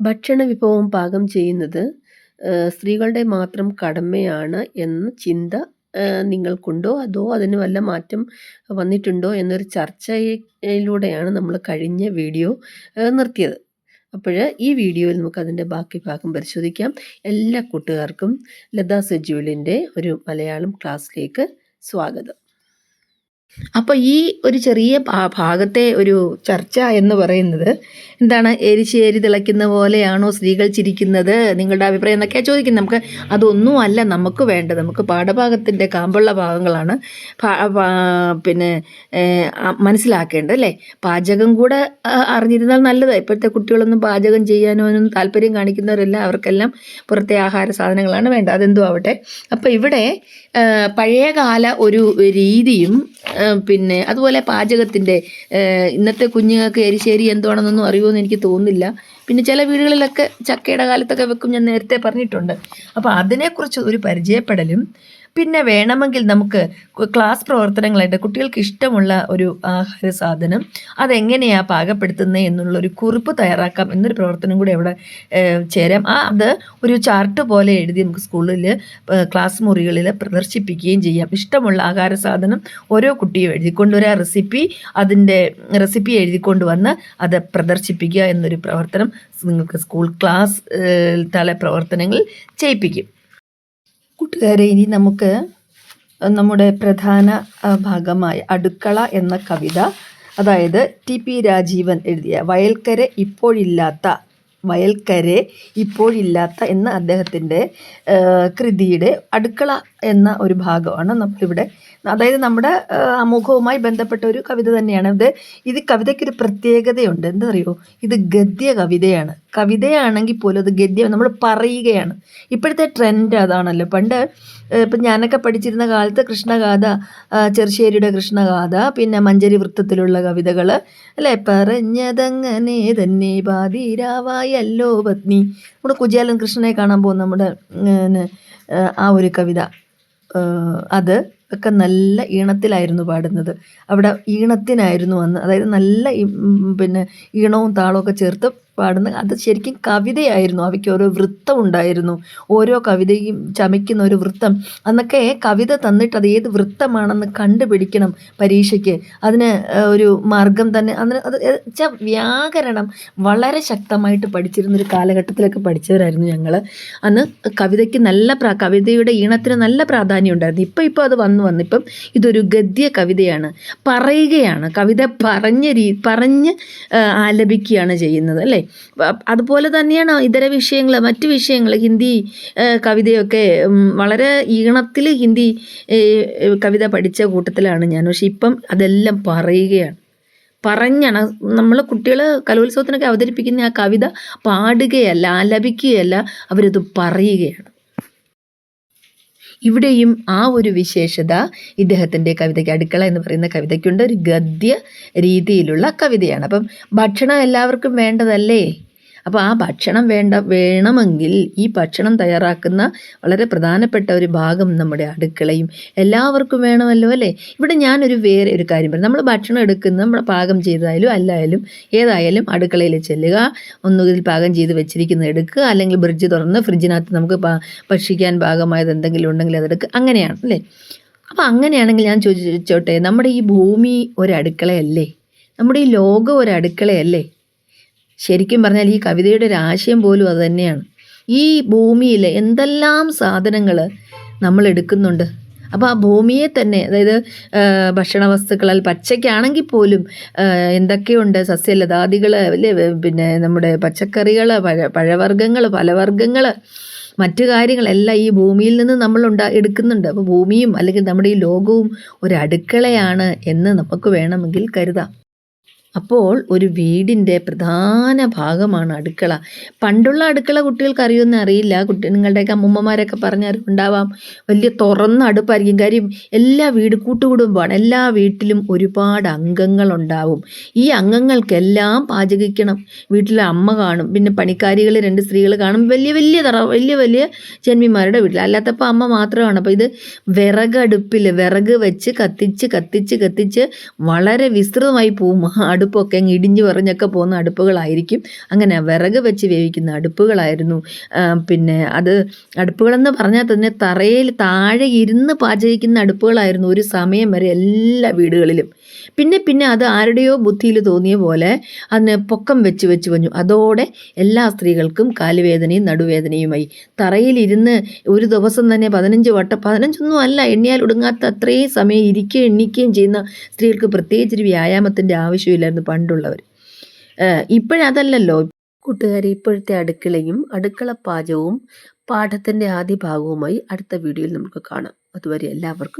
ഭക്ഷണ വിഭവം പാകം ചെയ്യുന്നത് സ്ത്രീകളുടെ മാത്രം കടമയാണ് എന്ന ചിന്ത നിങ്ങൾക്കുണ്ടോ? അതോ അതിന് വല്ല മാറ്റം വന്നിട്ടുണ്ടോ എന്നൊരു ചർച്ചയിലൂടെയാണ് നമ്മൾ കഴിഞ്ഞ വീഡിയോ നിർത്തിയത്. അപ്പോൾ ഈ വീഡിയോയിൽ നമുക്ക് അതിന്റെ ബാക്കി ഭാഗം പരിശോധിക്കാം. എല്ലാ കൂട്ടുകാർക്കും ലതാ സെജുവലിന്റെ ഒരു മലയാളം ക്ലാസ്സിലേക്ക് സ്വാഗതം. അപ്പോൾ ഈ ഒരു ചെറിയ ഭാഗത്തെ ഒരു ചർച്ച എന്ന് പറയുന്നത് എന്താണ്? എരിശേരി തിളയ്ക്കുന്ന പോലെയാണോ സ്ത്രീകൾ ചിരിക്കുന്നത്? നിങ്ങളുടെ അഭിപ്രായം എന്നൊക്കെയാണ് ചോദിക്കുന്നത്. നമുക്ക് അതൊന്നും അല്ല നമുക്ക് വേണ്ടത്. നമുക്ക് പാഠഭാഗത്തിന്റെ കാമ്പുള്ള ഭാഗങ്ങളാണ് പിന്നെ മനസ്സിലാക്കേണ്ടത് അല്ലേ? പാചകം കൂടെ അറിഞ്ഞിരുന്നാൽ നല്ലത്. ഇപ്പോഴത്തെ കുട്ടികളൊന്നും പാചകം ചെയ്യാനോ ഒന്നും താല്പര്യം കാണിക്കുന്നവരല്ല. അവർക്കെല്ലാം പുറത്തെ ആഹാര സാധനങ്ങളാണ് വേണ്ടത്. അതെന്തോ ആവട്ടെ. അപ്പോൾ ഇവിടെ പഴയകാല ഒരു രീതിയും പിന്നെ അതുപോലെ പാചകത്തിന്റെ ഇന്നത്തെ കുഞ്ഞുങ്ങൾക്ക് എരിശ്ശേരി എന്താണെന്നൊന്നും അറിയുമെന്ന് എനിക്ക് തോന്നുന്നില്ല. പിന്നെ ചില വീടുകളിലൊക്കെ ചക്കയുടെ കാലത്തൊക്കെ വെക്കും ഞാൻ നേരത്തെ പറഞ്ഞിട്ടുണ്ട്. അപ്പോൾ അതിനെക്കുറിച്ച് ഒരു പരിചയപ്പെടലും പിന്നെ വേണമെങ്കിൽ നമുക്ക് ക്ലാസ് പ്രവർത്തനങ്ങളായിട്ട് കുട്ടികൾക്ക് ഇഷ്ടമുള്ള ഒരു ആഹാര സാധനം അതെങ്ങനെയാണ് പാകപ്പെടുത്തുന്നത് എന്നുള്ളൊരു കുറിപ്പ് തയ്യാറാക്കാം എന്നൊരു പ്രവർത്തനം കൂടി അവിടെ ചേരാം. ആ അത് ഒരു ചാർട്ട് പോലെ എഴുതി നമുക്ക് സ്കൂളിൽ ക്ലാസ് മുറികളിൽ പ്രദർശിപ്പിക്കുകയും ചെയ്യാം. ഇഷ്ടമുള്ള ആഹാര സാധനം ഓരോ കുട്ടിയും എഴുതിക്കൊണ്ടുവരാ. റെസിപ്പി അതിന്റെ റെസിപ്പി എഴുതിക്കൊണ്ട് വന്ന് അത് പ്രദർശിപ്പിക്കുക എന്നൊരു പ്രവർത്തനം നിങ്ങൾക്ക് സ്കൂൾ ക്ലാസ് തല പ്രവർത്തനങ്ങൾ ചെയ്യിപ്പിക്കും. കൂട്ടുകാരെ ഇനി നമുക്ക് നമ്മുടെ പ്രധാന ഭാഗമായ അടുക്കള എന്ന കവിത അതായത് ടി പി രാജീവൻ എഴുതിയ വയൽക്കര ഇപ്പോഴില്ലാത്ത വയൽക്കരെ ഇപ്പോഴില്ലാത്ത എന്ന അദ്ദേഹത്തിന്റെ കൃതിയുടെ അടുക്കള എന്ന ഒരു ഭാഗമാണ് നമ്മളിവിടെ അതായത് നമ്മുടെ അമുഖവുമായി ബന്ധപ്പെട്ട ഒരു കവിത തന്നെയാണ്. ഇത് ഇത് കവിതയ്ക്കൊരു പ്രത്യേകതയുണ്ട്. എന്തറിയോ ഇത് ഗദ്യ കവിതയാണ്. കവിതയാണെങ്കിൽ പോലും അത് ഗദ്യം നമ്മൾ പറയുകയാണ്. ഇപ്പോഴത്തെ ട്രെൻഡ് അതാണല്ലോ. പണ്ട് ഇപ്പം ഞാനൊക്കെ പഠിച്ചിരുന്ന കാലത്ത് കൃഷ്ണഗാഥ ചെറുശ്ശേരിയുടെ കൃഷ്ണഗാഥ പിന്നെ മഞ്ചരി വൃത്തത്തിലുള്ള കവിതകൾ അല്ലേ? പറഞ്ഞതങ്ങനെ തന്നെ പാതിരാവായല്ലോ പത്നി. നമ്മുടെ കുജാലൻ കൃഷ്ണനെ കാണാൻ പോകുന്ന നമ്മുടെ ആ ഒരു കവിത അത് ഒക്കെ നല്ല ഈണത്തിലായിരുന്നു പാടുന്നത്. അവിടെ ഈണത്തിനായിരുന്നു അന്ന് അതായത് നല്ല പിന്നെ ഈണവും താളവും ഒക്കെ ചേർത്ത് പാടുന്ന അത് ശരിക്കും കവിതയായിരുന്നു. അവയ്ക്ക് ഓരോ വൃത്തം ഉണ്ടായിരുന്നു. ഓരോ കവിതയും ചമയ്ക്കുന്ന ഒരു വൃത്തം. അന്നൊക്കെ കവിത തന്നിട്ട് അത് ഏത് വൃത്തമാണെന്ന് കണ്ടുപിടിക്കണം പരീക്ഷയ്ക്ക്. അതിന് ഒരു മാർഗം തന്നെ. അതിന് അത് വ്യാകരണം വളരെ ശക്തമായിട്ട് പഠിച്ചിരുന്ന ഒരു കാലഘട്ടത്തിലൊക്കെ പഠിച്ചവരായിരുന്നു ഞങ്ങൾ അന്ന് കവിതയ്ക്ക് നല്ല പ്രാ കവിതയുടെ ഈണത്തിന് നല്ല പ്രാധാന്യം ഉണ്ടായിരുന്നു. ഇപ്പം ഇപ്പോൾ അത് വന്നു വന്നു. ഇപ്പം ഇതൊരു ഗദ്യ കവിതയാണ്. പറയുകയാണ്. കവിത പറഞ്ഞ രീ പറഞ്ഞ് ആലപിക്കുകയാണ് ചെയ്യുന്നത് അല്ലേ? അതുപോലെ തന്നെയാണ് ഇതര വിഷയങ്ങൾ മറ്റ് വിഷയങ്ങൾ ഹിന്ദി കവിതയൊക്കെ വളരെ ഈണത്തിൽ ഹിന്ദി കവിത പഠിച്ച കൂട്ടത്തിലാണ് ഞാൻ. പക്ഷെ ഇപ്പം അതെല്ലാം പറയുകയാണ്. പറഞ്ഞാണ് നമ്മൾ കുട്ടികൾ കലോത്സവത്തിനൊക്കെ അവതരിപ്പിക്കുന്ന ആ കവിത പാടുകയല്ല ആലപിക്കുകയല്ല അവരത് പറയുകയാണ്. ഇവിടെയും ആ ഒരു വിശേഷത ഇദ്ദേഹത്തിന്റെ കവിതയ്ക്ക് അടുക്കള എന്ന് പറയുന്ന കവിതയ്ക്കുണ്ട്. ഒരു ഗദ്യ രീതിയിലുള്ള കവിതയാണ്. അപ്പം ഭക്ഷണം എല്ലാവർക്കും വേണ്ടതല്ലേ? അപ്പോൾ ആ ഭക്ഷണം വേണ്ട വേണമെങ്കിൽ ഈ ഭക്ഷണം തയ്യാറാക്കുന്ന വളരെ പ്രധാനപ്പെട്ട ഒരു ഭാഗം നമ്മുടെ അടുക്കളയും എല്ലാവർക്കും വേണമല്ലോ അല്ലേ? ഇവിടെ ഞാനൊരു വേറെ ഒരു കാര്യം പറയും. നമ്മൾ ഭക്ഷണം എടുക്കുന്ന നമ്മൾ പാകം ചെയ്തായാലും അല്ലായാലും ഏതായാലും അടുക്കളയിൽ ചെല്ലുക ഒന്നുകിൽ പാകം ചെയ്ത് വെച്ചിരിക്കുന്ന എടുക്കുക അല്ലെങ്കിൽ ഫ്രിഡ്ജ് തുറന്ന് ഫ്രിഡ്ജിനകത്ത് നമുക്ക് ഭക്ഷിക്കാൻ ഭാഗമായത് എന്തെങ്കിലും ഉണ്ടെങ്കിൽ അതെടുക്കുക അങ്ങനെയാണ് അല്ലേ? അപ്പോൾ അങ്ങനെയാണെങ്കിൽ ഞാൻ ചോദിച്ചോട്ടെ നമ്മുടെ ഈ ഭൂമി ഒരു അടുക്കളയല്ലേ? നമ്മുടെ ഈ ലോകം ഒരു അടുക്കളയല്ലേ? ശരിക്കും പറഞ്ഞാൽ ഈ കവിതയുടെ ഒരു ആശയം പോലും അത് തന്നെയാണ്. ഈ ഭൂമിയിൽ എന്തെല്ലാം സാധനങ്ങൾ നമ്മൾ എടുക്കുന്നുണ്ട്? അപ്പോൾ ആ ഭൂമിയെ തന്നെ അതായത് ഭക്ഷണ വസ്തുക്കളാൽ പച്ചയ്ക്കാണെങ്കിൽ പോലും എന്തൊക്കെയുണ്ട്? സസ്യലതാദികൾ പിന്നെ നമ്മുടെ പച്ചക്കറികൾ പഴ പഴവർഗങ്ങൾ ഫലവർഗങ്ങൾ മറ്റു കാര്യങ്ങളെല്ലാം ഈ ഭൂമിയിൽ നിന്ന് നമ്മൾ ഉണ്ടാ എടുക്കുന്നുണ്ട്. അപ്പോൾ ഭൂമിയും അല്ലെങ്കിൽ നമ്മുടെ ഈ ലോകവും ഒരു അടുക്കളയാണ് എന്ന് നമുക്ക് വേണമെങ്കിൽ കരുതാം. അപ്പോൾ ഒരു വീടിന്റെ പ്രധാന ഭാഗമാണ് അടുക്കള. പണ്ടുള്ള അടുക്കള കുട്ടികൾക്ക് അറിയുമെന്ന് അറിയില്ല. കുട്ടി നിങ്ങളുടെയൊക്കെ അമ്മൂമ്മമാരൊക്കെ പറഞ്ഞറിവുണ്ടാവാം വലിയ തുറന്ന അടുപ്പായിരിക്കും. കാര്യം എല്ലാ വീട് കൂട്ടുകുടുംബമാണ്. എല്ലാ വീട്ടിലും ഒരുപാട് അംഗങ്ങളുണ്ടാവും. ഈ അംഗങ്ങൾക്കെല്ലാം പാചകിക്കണം. വീട്ടിലെ അമ്മ കാണും. പിന്നെ പണിക്കാരികൾ രണ്ട് സ്ത്രീകൾ കാണും. വലിയ വലിയ തറ വലിയ വലിയ ജന്മിമാരുടെ വീട്ടിൽ. അല്ലാത്തപ്പോൾ അമ്മ മാത്രമാണ്. അപ്പോൾ ഇത് വിറകടുപ്പിൽ വിറക് വെച്ച് കത്തിച്ച് കത്തിച്ച് കത്തിച്ച് വളരെ വിസ്തൃതമായി പോവും. അടുപ്പൊക്കെ അങ്ങ് ഇടിഞ്ഞു പറഞ്ഞൊക്കെ പോകുന്ന അടുപ്പുകളായിരിക്കും. അങ്ങനെ വിറക് വെച്ച് വേവിക്കുന്ന അടുപ്പുകളായിരുന്നു. പിന്നെ അത് അടുപ്പുകളെന്ന് പറഞ്ഞാൽ തന്നെ തറയിൽ താഴെ ഇരുന്ന് പാചകിക്കുന്ന അടുപ്പുകളായിരുന്നു ഒരു സമയം വരെ എല്ലാ വീടുകളിലും. പിന്നെ പിന്നെ അത് ആരുടെയോ ബുദ്ധിയിൽ തോന്നിയ പോലെ അതിന് പൊക്കം വെച്ച് വെച്ച് വഞ്ഞു അതോടെ എല്ലാ സ്ത്രീകൾക്കും കാലുവേദനയും നടുവേദനയുമായി. തറയിലിരുന്ന് ഒരു ദിവസം തന്നെ പതിനഞ്ച് വട്ടം പതിനഞ്ചൊന്നും അല്ല എണ്ണിയാൽ ഒടുങ്ങാത്ത അത്രയും സമയം ഇരിക്കുകയും എണ്ണിക്കുകയും ചെയ്യുന്ന സ്ത്രീകൾക്ക് പ്രത്യേകിച്ചൊരു വ്യായാമത്തിന്റെ ആവശ്യമില്ലായിരുന്നു പണ്ടുള്ളവർ ഇപ്പോഴതല്ലല്ലോ. കൂട്ടുകാരെ ഇപ്പോഴത്തെ അടുക്കളയും അടുക്കള പാചകവും പാഠത്തിന്റെ ആദ്യ ഭാഗവുമായി അടുത്ത വീഡിയോയിൽ നമുക്ക് കാണാം. അതുവരെ എല്ലാവർക്കും